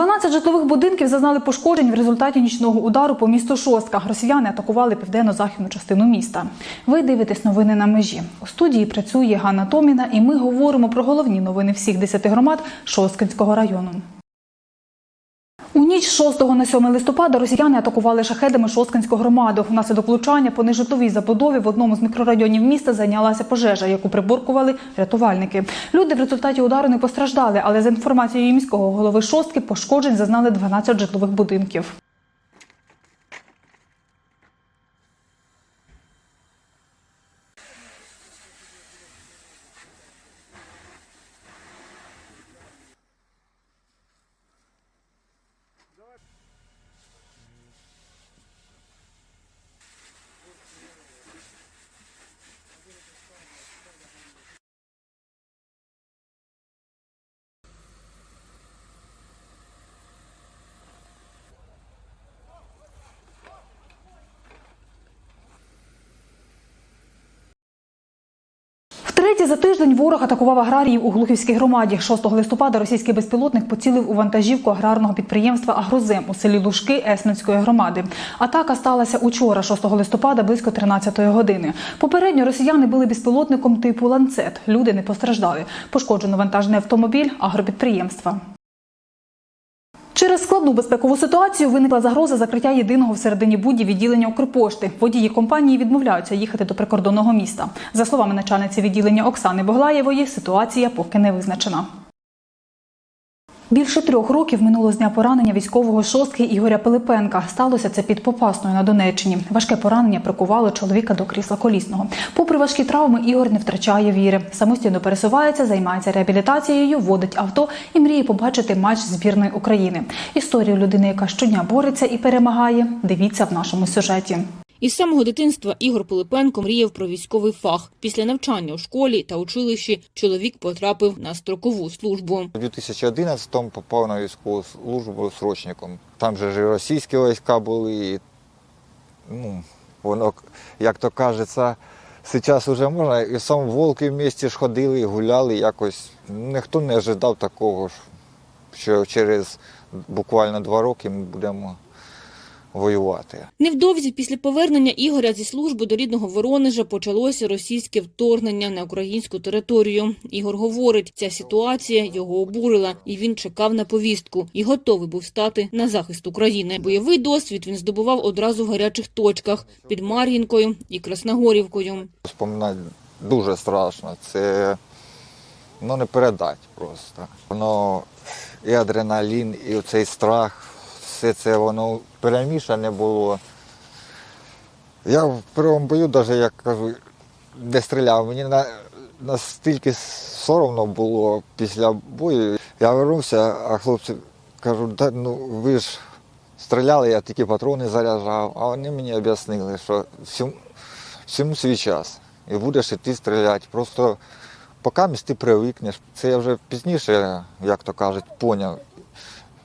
12 житлових будинків зазнали пошкоджень в результаті нічного удару по місту Шостка. Росіяни атакували південно-західну частину міста. Ви дивитесь новини на межі. У студії працює Ганна Томіна, і ми говоримо про головні новини всіх 10 громад Шосткинського району. Ніч з 6 на 7 листопада росіяни атакували шахедами Шосткинську громаду. Внаслідок влучання по нежитловій забудові в одному з мікрорайонів міста зайнялася пожежа, яку приборкували рятувальники. Люди в результаті удару не постраждали, але за інформацією міського голови Шостки пошкоджень зазнали 12 житлових будинків. Втретє за тиждень ворог атакував аграріїв у Глухівській громаді. 6 листопада російський безпілотник поцілив у вантажівку аграрного підприємства Агрозем у селі Лужки Есменської громади. Атака сталася учора, 6 листопада, близько 13 години. Попередньо росіяни били безпілотником типу ланцет. Люди не постраждали. Пошкоджено вантажний автомобіль агропідприємства. Через складну безпекову ситуацію виникла загроза закриття єдиного всередині будді відділення Укрпошти. Водії компанії відмовляються їхати до прикордонного міста. За словами начальниці відділення Оксани Боглаєвої, ситуація поки не визначена. Більше трьох років минуло з дня поранення військового шостки Ігоря Пилипенка. Сталося це під Попасною на Донеччині. Важке поранення прикувало чоловіка до крісла колісного. Попри важкі травми, Ігор не втрачає віри. Самостійно пересувається, займається реабілітацією, водить авто і мріє побачити матч збірної України. Історію людини, яка щодня бореться і перемагає. Дивіться в нашому сюжеті. Із самого дитинства Ігор Пилипенко мріяв про військовий фах. Після навчання у школі та училищі чоловік потрапив на строкову службу. У 2011-му попав на військову службу срочником. Там же ж і російські війська були, і, ну, воно, як то кажеться, зараз вже можна. І сам волки в місті ж ходили, гуляли якось. Ніхто не ожидав такого, що через буквально два роки ми будемо воювати. Невдовзі після повернення Ігоря зі служби до рідного Воронежа почалося російське вторгнення на українську територію. Ігор говорить, ця ситуація його обурила, і він чекав на повістку і готовий був стати на захист України. Бойовий досвід він здобував одразу в гарячих точках під Мар'їнкою і Красногорівкою. Споминати дуже страшно. Це ну, не передати просто. Воно і адреналін, і цей страх, все це воно перемішане було. Я в першому бою, навіть як кажу, не стріляв, мені на, настільки соромно було після бою. Я вернувся, а хлопці кажуть, да, ну ви ж стріляли, я тільки патрони заряджав, а вони мені об'яснили, що всьому, всьому свій час. І будеш іти стріляти. Просто поки ти привикнеш. Це я вже пізніше, як то кажуть, поняв,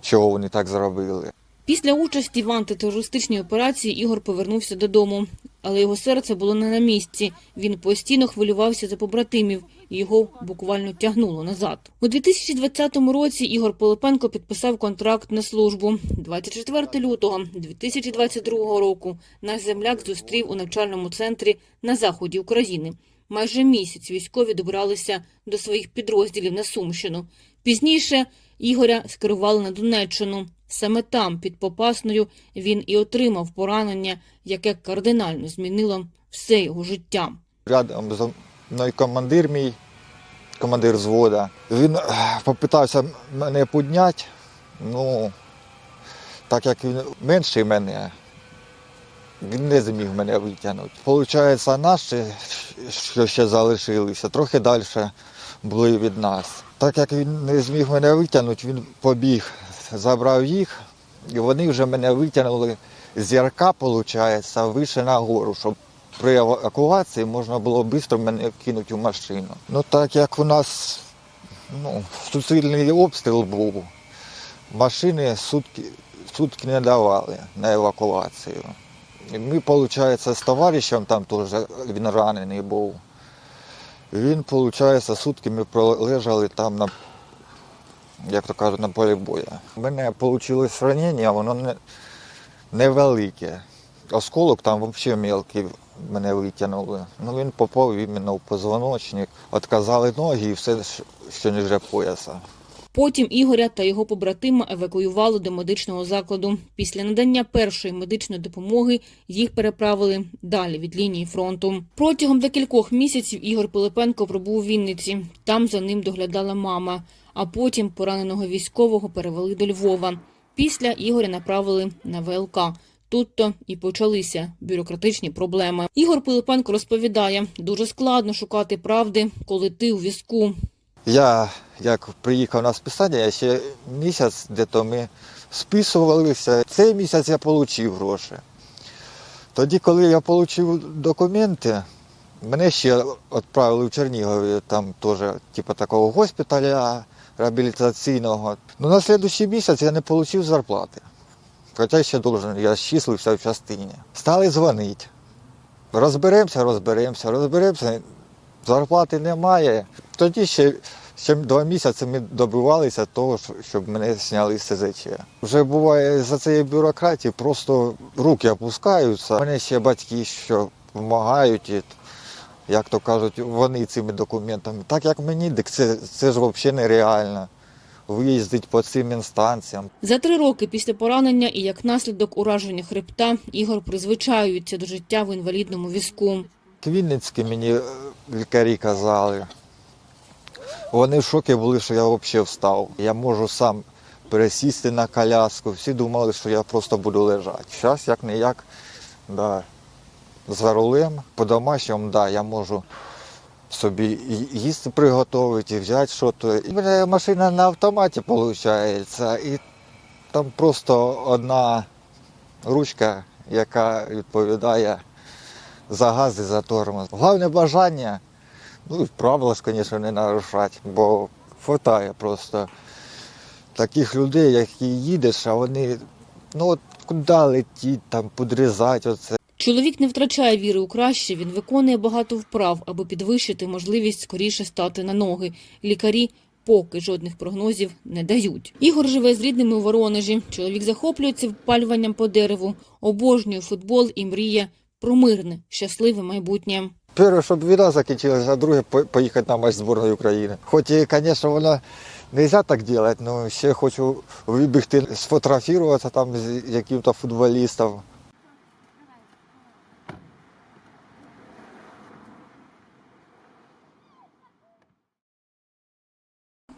чого вони так зробили. Після участі в антитерористичній операції Ігор повернувся додому, але його серце було не на місці. Він постійно хвилювався за побратимів, і його буквально тягнуло назад. У 2020 році Ігор Пилипенко підписав контракт на службу. 24 лютого 2022 року наш земляк зустрів у навчальному центрі на заході України. Майже місяць військові добиралися до своїх підрозділів на Сумщину. Пізніше Ігоря скерували на Донеччину. Саме там, під Попасною, він і отримав поранення, яке кардинально змінило все його життя. Рядом зі мною командир мій, командир взвода. Він е, попитався мене підняти. Ну, так як він менший мене, він не зміг мене витягнути. Получається, наші, що ще залишилися, трохи далі були від нас. Так як він не зміг мене витягнути, він побіг, забрав їх, і вони вже мене витягнули з ярка, виходить, вище на гору, щоб при евакуації можна було швидко мене кинути в машину. Ну так як у нас ну, суцільний обстріл був, машини сутки, сутки не давали на евакуацію. І ми, виходить, з товаришем, там теж він ранений був. Він, виходить, сутки ми пролежали там на як то кажуть, на полі бою. У мене вийшло ранення, воно не, невелике. Осколок там взагалі мелкий мене витягнули. Ну він попав іменно в позвоночник. Отказали ноги і все, що ніже пояса. Потім Ігоря та його побратима евакуювали до медичного закладу. Після надання першої медичної допомоги їх переправили далі від лінії фронту. Протягом декількох місяців Ігор Пилипенко пробув у Вінниці. Там за ним доглядала мама. А потім пораненого військового перевели до Львова. Після Ігоря направили на ВЛК. Тут-то і почалися бюрократичні проблеми. Ігор Пилипенко розповідає, дуже складно шукати правди, коли ти у візку. Я як приїхав на списання, я ще місяць де-то ми списувалися. Цей місяць я отримав гроші. Тоді, коли я отримав документи, мене ще відправили в Чернігові, там теж типу, такого госпіталя реабілітаційного. Ну, на наступний місяць я не отримав зарплати. Хоча ще должен, я числився в частині. Стали дзвонити. Розберемося, розберемося, розберемося. Зарплати немає. Тоді ще, ще два місяці ми добивалися того, щоб мене зняли з СЗЧ. Вже буває за цієї бюрократії, просто руки опускаються. У мене ще батьки, що допомагають, як то кажуть, вони цими документами. Так як мені, так це, це ж взагалі нереально. Виїздить по цим інстанціям. За три роки після поранення і як наслідок ураження хребта Ігор призвичаюється до життя в інвалідному візку. Вінницькі мені е, лікарі казали. Вони в шокі були, що я взагалі встав. Я можу сам пересісти на коляску. Всі думали, що я просто буду лежати. Зараз як не як, да, за рулем, по-домашньому, да, я можу собі їсти приготувати, і взяти. І в мене машина на автоматі виходить. І там просто одна ручка, яка відповідає за газ і за тормоз. Головне бажання, ну і правила звісно, не нарушати, бо хватає просто таких людей, які їдеш, а вони, ну от куди летіть, там, подрізати оце. Чоловік не втрачає віри у краще, він виконує багато вправ, аби підвищити можливість скоріше стати на ноги. Лікарі поки жодних прогнозів не дають. Ігор живе з рідними у Воронежі. Чоловік захоплюється впалюванням по дереву, обожнює футбол і мріє про мирне, щасливе майбутнє. Перше, щоб війна закінчилася, а друге по- поїхати на матч збірної України. Хоч і, звісно, воно не можна так робити, але ще хочу вибігти, сфотографуватися там з яким-то футболістом.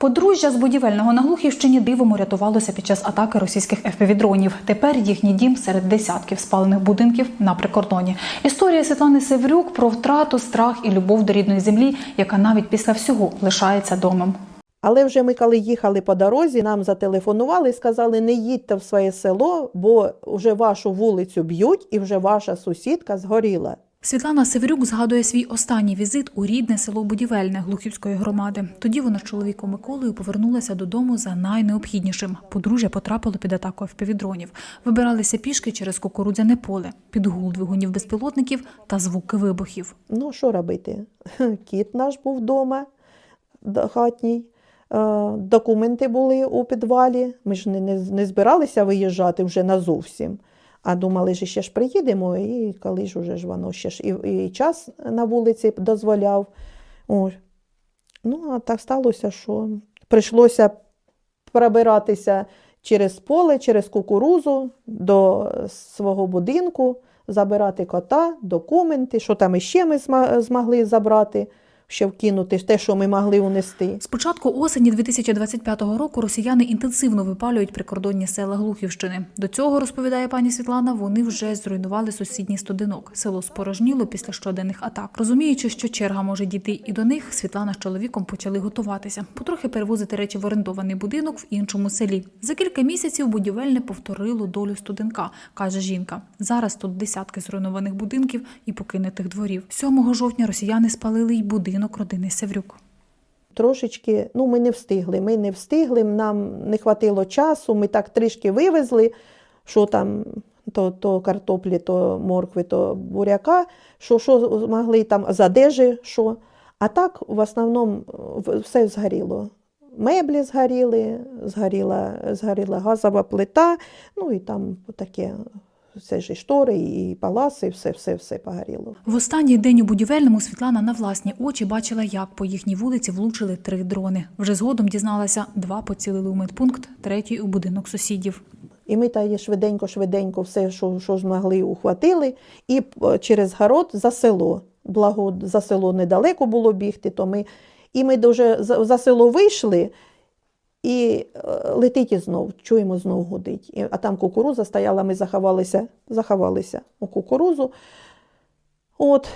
Подружжя з будівельного на Глухівщині дивом урятувалося під час атаки російських ФПВ-дронів. Тепер їхній дім серед десятків спалених будинків на прикордоні. Історія Світлани Севрюк про втрату, страх і любов до рідної землі, яка навіть після всього лишається домом. Але вже ми, коли їхали по дорозі, нам зателефонували і сказали, не їдьте в своє село, бо вже вашу вулицю б'ють і вже ваша сусідка згоріла. Світлана Севрюк згадує свій останній візит у рідне село Будівельне Глухівської громади. Тоді вона з чоловіком Миколою повернулася додому за найнеобхіднішим. Подружжя потрапило під атаку ФПВ-дронів. Вибиралися пішки через кукурудзяне поле, під гул двигунів безпілотників та звуки вибухів. Ну, що робити? Кіт наш був вдома, хатній. Е, Документи були у підвалі. Ми ж не, не збиралися виїжджати вже назовсім. А думали, що ще ж приїдемо, і коли ж уже ж воно ще ж і, і час на вулиці дозволяв. Ось. Ну, а так сталося, що прийшлося пробиратися через поле, через кукурузу до свого будинку, забирати кота, документи, що там іще ми змогли забрати, ще вкинути те, що ми могли унести. З початку осені 2025 року росіяни інтенсивно випалюють прикордонні села Глухівщини. До цього розповідає пані Світлана. Вони вже зруйнували сусідній стодинок. Село спорожніло після щоденних атак. Розуміючи, що черга може дійти і до них, Світлана з чоловіком почали готуватися, потрохи перевозити речі в орендований будинок в іншому селі. За кілька місяців будівельне повторило долю студенка, каже жінка. Зараз тут десятки зруйнованих будинків і покинутих дворів. 7 жовтня росіяни спалили й будинок родини Севрюк. Трошечки, ну, ми не встигли. Ми не встигли, нам не хватило часу, ми так трішки вивезли, що там то, то картоплі, то моркви, то буряка, що, що змогли там з одежі, що. А так, в основному, все згоріло. меблі згоріли, згоріла, згоріла газова плита, ну і там таке, все ж і штори, і паласи, все, все, все погоріло. В останній день у будівельному Світлана на власні очі бачила, як по їхній вулиці влучили три дрони. Вже згодом дізналася, два поцілили у медпункт, третій у будинок сусідів. І ми та швиденько-швиденько все, що, що змогли, ухватили, і е, через город за село. Благо, за село недалеко було бігти, то ми, і ми дуже за село вийшли, і е, летить і знов, чуємо, знов гудить. А там кукуруза стояла, ми заховалися, заховалися у кукурузу. От,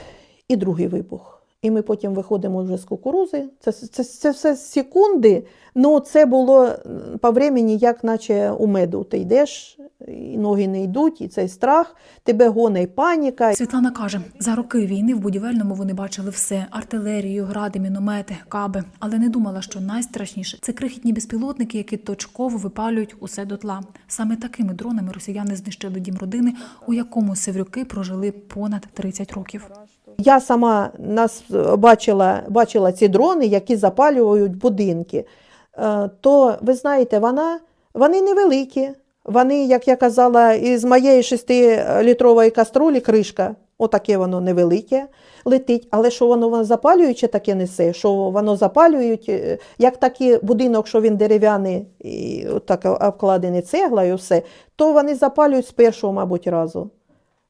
і другий вибух. І ми потім виходимо вже з кукурузи. Це, це, це все секунди. Ну, це було по времени, як наче у меду. Ти йдеш, і ноги не йдуть, і цей страх, тебе гонить паніка. Світлана каже, за роки війни в будівельному вони бачили все: артилерію, гради, міномети, каби. Але не думала, що найстрашніше це крихітні безпілотники, які точково випалюють усе дотла. Саме такими дронами росіяни знищили дім родини, у якому севрюки прожили понад 30 років. Я сама нас е, бачила, бачила ці дрони, які запалюють будинки. Е, То ви знаєте, вона, вони невеликі. Вони, як я казала, із моєї шестилітрової каструлі кришка, отаке воно невелике, летить. Але що воно, воно запалююче таке несе, що воно запалюють, е, як такий будинок, що він дерев'яний, так обкладений цеглою, все, то вони запалюють з першого, мабуть, разу.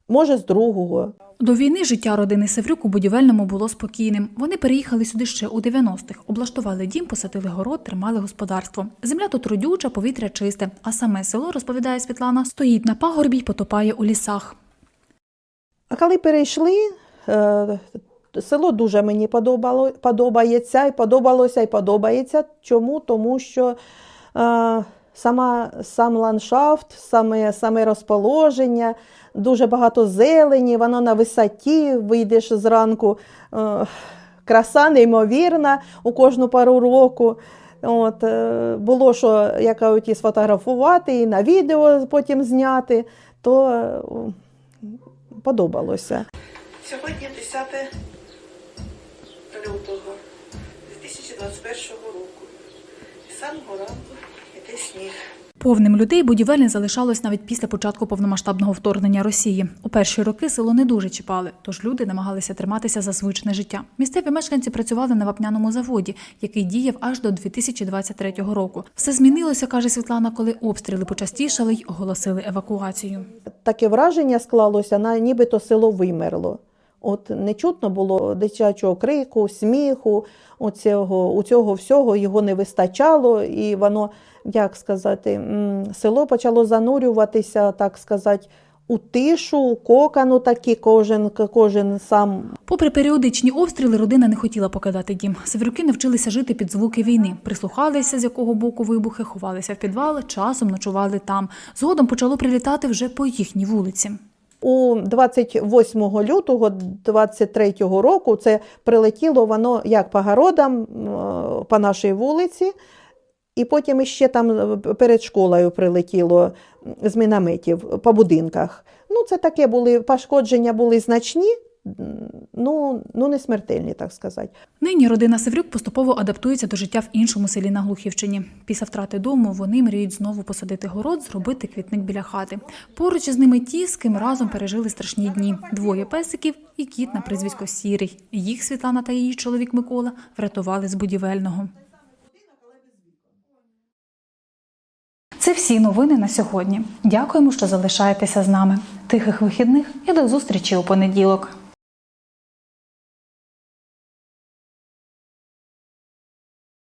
Може, з другого. До війни життя родини Севрюк у будівельному було спокійним. Вони переїхали сюди ще у 90-х, облаштували дім, посадили город, тримали господарство. Земля тут родюча, повітря чисте. А саме село, розповідає Світлана, стоїть на пагорбі й потопає у лісах. А коли перейшли, е, село дуже мені подобало, подобається, і подобалося, і подобається. Чому? Тому що е, сама, сам ландшафт, саме, саме розположення, дуже багато зелені, воно на висоті, вийдеш зранку. Е, краса неймовірна у кожну пару року. От, е, було що, як кажуть, і сфотографувати, і на відео потім зняти, то е, подобалося. Сьогодні 10 лютого 2021 року. З самого ранку сніг. Повним людей будівель залишалось навіть після початку повномасштабного вторгнення Росії. У перші роки село не дуже чіпали, тож люди намагалися триматися за звичне життя. Місцеві мешканці працювали на вапняному заводі, який діяв аж до 2023 року. Все змінилося, каже Світлана, коли обстріли почастішали й оголосили евакуацію. Таке враження склалося, на нібито село вимерло. От не чутно було дитячого крику, сміху, оцього, у цього всього його не вистачало, і воно, як сказати, село почало занурюватися, так сказати, у тишу, кокану такі, кожен, кожен сам Попри періодичні обстріли, родина не хотіла покидати дім. Северюки навчилися жити під звуки війни, прислухалися, з якого боку вибухи, ховалися в підвал, часом ночували там. Згодом почало прилітати вже по їхній вулиці. У 28 лютого 23 року це прилетіло воно як по городам, по нашій вулиці, і потім іще там е, перед школою прилетіло з мінометів по будинках. Ну, це таке були пошкодження були значні, ну, ну не смертельні, так сказати. Нині родина Севрюк поступово адаптується до життя в іншому селі на Глухівщині. Після втрати дому вони мріють знову посадити город, зробити квітник біля хати. Поруч із ними ті, з ким разом пережили страшні дні. Двоє песиків і кіт на прізвисько Сірий. Їх Світлана та її чоловік Микола врятували з будівельного. Це всі новини на сьогодні. Дякуємо, що залишаєтеся з нами. Тихих вихідних і до зустрічі у понеділок.